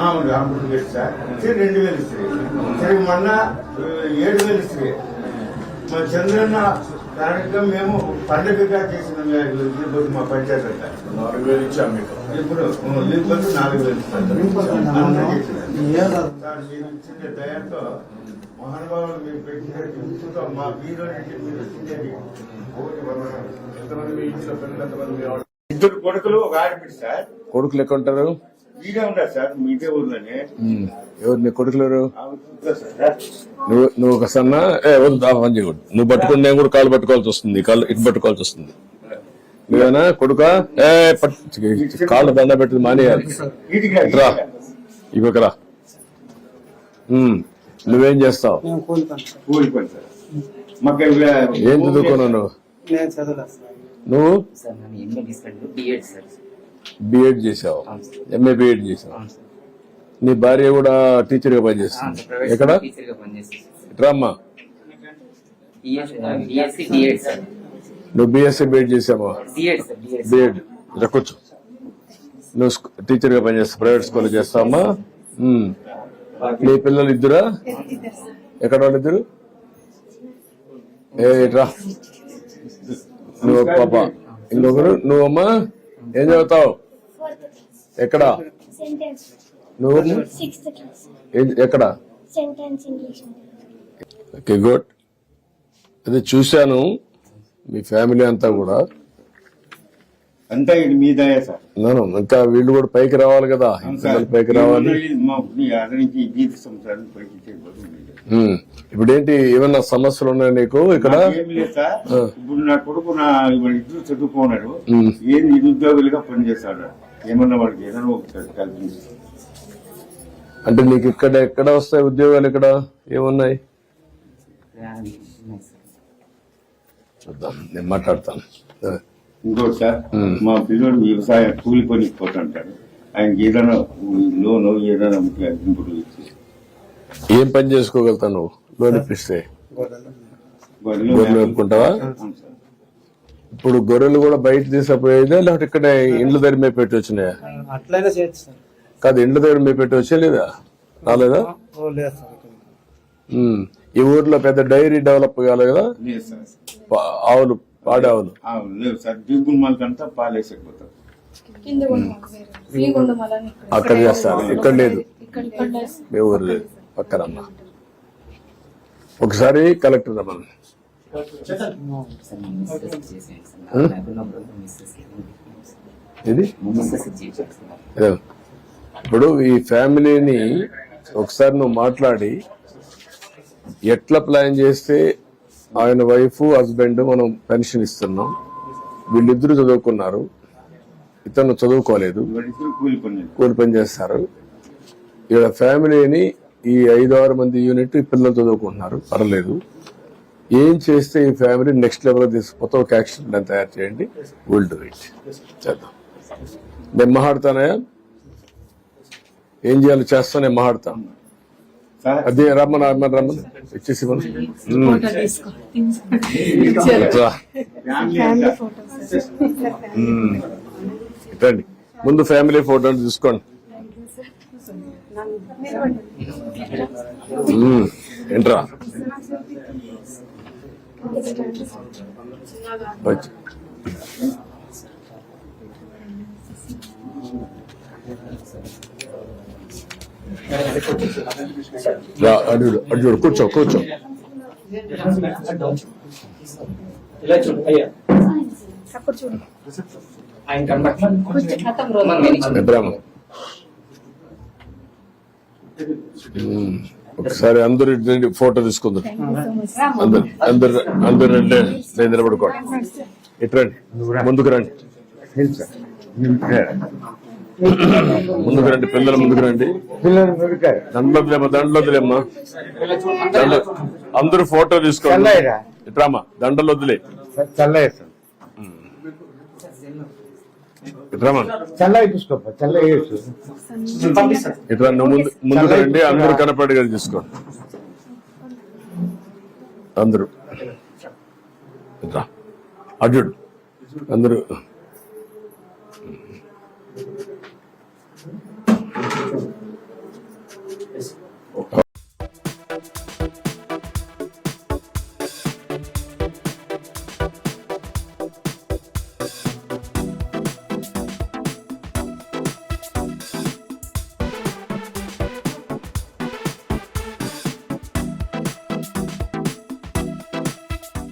అవును సార్. రెండు వేలు ఇస్తుంది తిరిగి మొన్న ఏడు వేలు ఇస్తుంది మా చంద్రన్న కార్యక్రమం మేము పండుగగా చేసిన ఇప్పుడు మా పంచాయతీ. నాలుగు వేలు ఇచ్చాం మీకు. ఇప్పుడు నాలుగు వేలు ఇస్తారు. సార్. ఇచ్చిన దయతో మహానుభావులు మీరు పెట్టిన మా నుంచి మీరు ఇచ్చింది. ఎంతమంది మీ ఇంట్లో పిల్లలు ఎంతమంది ఇద్దరు కొడుకులు ఒక ఆడపిడి సార్. కొడుకులు ఎక్కడ ఉంటారు? సార్ ఊర్లోనే. ఉమ్. ఎవరు నీ కొడుకులు ఎవరు? నువ్వు నువ్వు ఒక సన్న ఏ వద్దు ఆ పని చేయకూడదు. నువ్వు పట్టుకుని నేను కూడా కాలు పట్టుకోవాల్సి వస్తుంది కాళ్ళు ఇటు పట్టుకోవాల్సి వస్తుంది. నువ్వేనా కొడుక? ఏ పట్టు కాళ్ళు దండ పెట్టి మానేయాలి. వీటికి రా ఇవ్వకరా ఉమ్. నువ్వేం చేస్తావు? సార్. సార్. మాకు ఏం చదువుకున్నావు నువ్వు? నేను చదవలేదు సార్. నువ్వు? సార్ నన్ను ఎంఏ తీసుకెళ్ళి బిఎడ్ సార్. బిఎడ్ చేసావు. ఎంఏ బిఎడ్ చేసావు. నీ భార్య కూడా టీచర్గా పనిచేస్తుంది. ఎక్కడ? రామ్మా నువ్వు బిఎస్సీ బిఎడ్ చేసావా? బిఎడ్ ఇలా కూర్చో. నువ్వు టీచర్గా పనిచేస్తావు ప్రైవేట్ స్కూల్ చేస్తావమ్మా. నీ పిల్లలు ఇద్దరా? ఎక్కడ వాళ్ళు ఇద్దరు? ఏ రా నువ్వు పాప. ఇంకొకరు? నువ్వమ్మా? ఏం చదువుతావు? ఎక్కడ? నువ్వు? ఎక్కడ? ఓకే గుడ్ అదే చూశాను. మీ ఫ్యామిలీ అంతా కూడా అంతా ఇది మీ దయ సార్ నేను ఇంకా వీళ్ళు కూడా పైకి రావాలి కదా. పిల్లలు పైకి రావాలి. చేయబోతుంది ఉమ్. ఇప్పుడేంటి ఏమన్నా సమస్యలు ఉన్నాయి నీకు ఇక్కడ? ఏమి లేదు సార్. ఆ. ఇప్పుడు నా కొడుకు నా ఇద్దరు చదువుకున్నాడు. ఉమ్. ఏం నిరుద్యోగులుగా పనిచేస్తాడు ఏమన్నా వాడికి ఏదైనా ఒకటి కల్పించి. అంటే నీకు ఇక్కడ ఎక్కడ వస్తాయి ఉద్యోగాలు ఇక్కడ? ఏమున్నాయి? చూద్దాం నేను మాట్లాడతాను. ఇంకోటి సార్. మా పిల్లడు వ్యవసాయ కూలి పనికి పోతుంటాడు. ఆయనకి ఏదైనా లోన్ ఏదైనా ఇప్పుడు ఇచ్చి. ఏం పని చేసుకోగలుగుతావు నువ్వు? లోన్ ఇప్పిస్తే. గొర్రెలు. ఇప్పుడు గొర్రెలు కూడా బయట తీసుకుపోయేదే లేకపోతే ఇక్కడ ఇండ్ల దగ్గర మేము పెట్టి వచ్చినాయా? అట్లయినా చేయొచ్చు సార్. కాదు ఇండ్ల దగ్గర మేము పెట్టి వచ్చే లేదా? రాలేదా. ఈ ఊర్లో పెద్ద డైరీ డెవలప్ కావాలి కదా? ఆవులు పాడి ఆవులు ఆ, లేదు సార్ దిగులు మనకంతా పాలేసకపోతారు. అక్కడ చేస్తారు. ఇక్కడ లేదు. మీ ఊరు లేదు. పక్కన ఒకసారి కలెక్టర్ రమ్మని. ఇది. ఇప్పుడు ఈ ఫ్యామిలీని ఒకసారి నువ్వు మాట్లాడి ఎట్లా ప్లాన్ చేస్తే ఆయన వైఫ్ హస్బెండ్ మనం పెన్షన్ ఇస్తున్నాం. వీళ్ళిద్దరూ చదువుకున్నారు. ఇతను చదువుకోలేదు. కూలి పని చేస్తారు. ఇక్కడ ఫ్యామిలీని ఈ ఐదు ఆరు మంది యూనిట్ ఈ పిల్లలు చదువుకుంటున్నారు. పర్లేదు. ఏం చేస్తే ఈ ఫ్యామిలీ నెక్స్ట్ లెవెల్ తీసుకుపోతే ఒక యాక్షన్ ప్లాన్ తయారు చేయండి. విల్ డూ ఇట్ చేద్దాం. నేను మాట్లాడతానయా ఏం చేయాలో? చేస్తా నేను మాట్లాడతాను. అదే రమ్మని రమ్మని రమ్మని. ఇచ్చేసి. ఇట్రండి ముందు ఫ్యామిలీ ఫోటో తీసుకోండి. ఏంట్రా? వచ్చి. కూర్చో కూర్చో. ఇలా చూడు అయ్యా. ఆయన కనబట్ల. ఒకసారి అందరు ఇటు ఫోటో తీసుకుందాం. అందరు అందరు అందరు రండి నేను నిలబడుకోండి ఇటు రండి ముందుకు రండి. ముందుకు రండి పిల్లలు ముందుకు రండి. పిల్లలు దొరికారు దండలేమ్మా దండలొద్దులేమ్మా దండ అందరూ ఫోటో తీసుకోండి. ఇట్రామా దండలు ఇట్రామా? ఇట్రా నువ్వు ముందు ముందుకు రండి అందరూ కనపడేగా తీసుకోండి అందరూ. ఇట్రా అడ్డు అందరూ